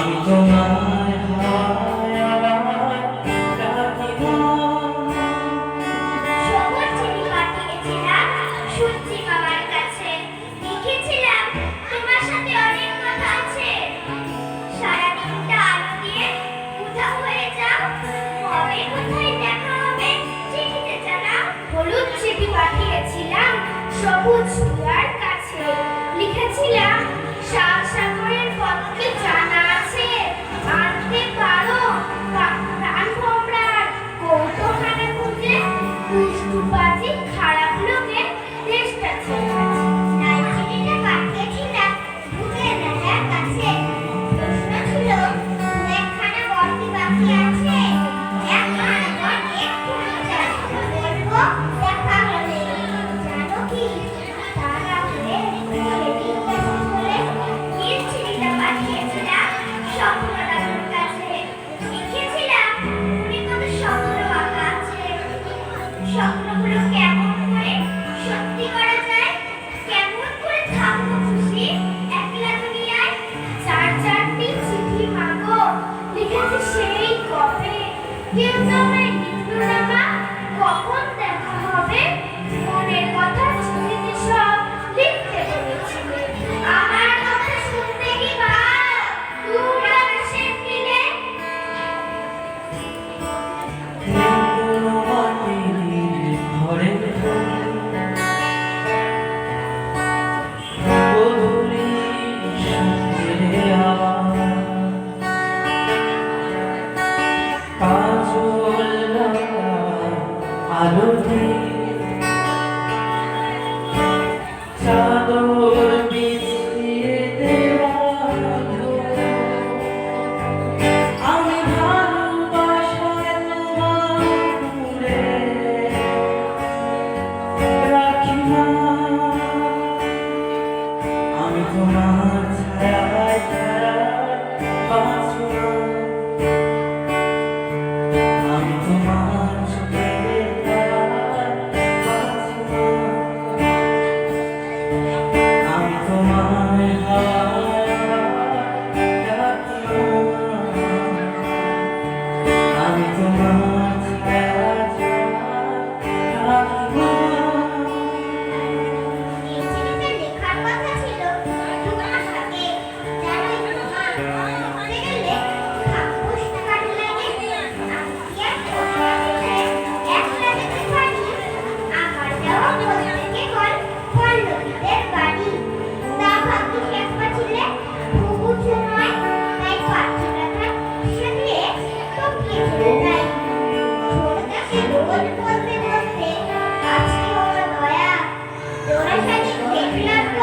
আমি তোমায় সবার চিনি পাঠিয়েছিলাম সত্যি You know it, Gracias.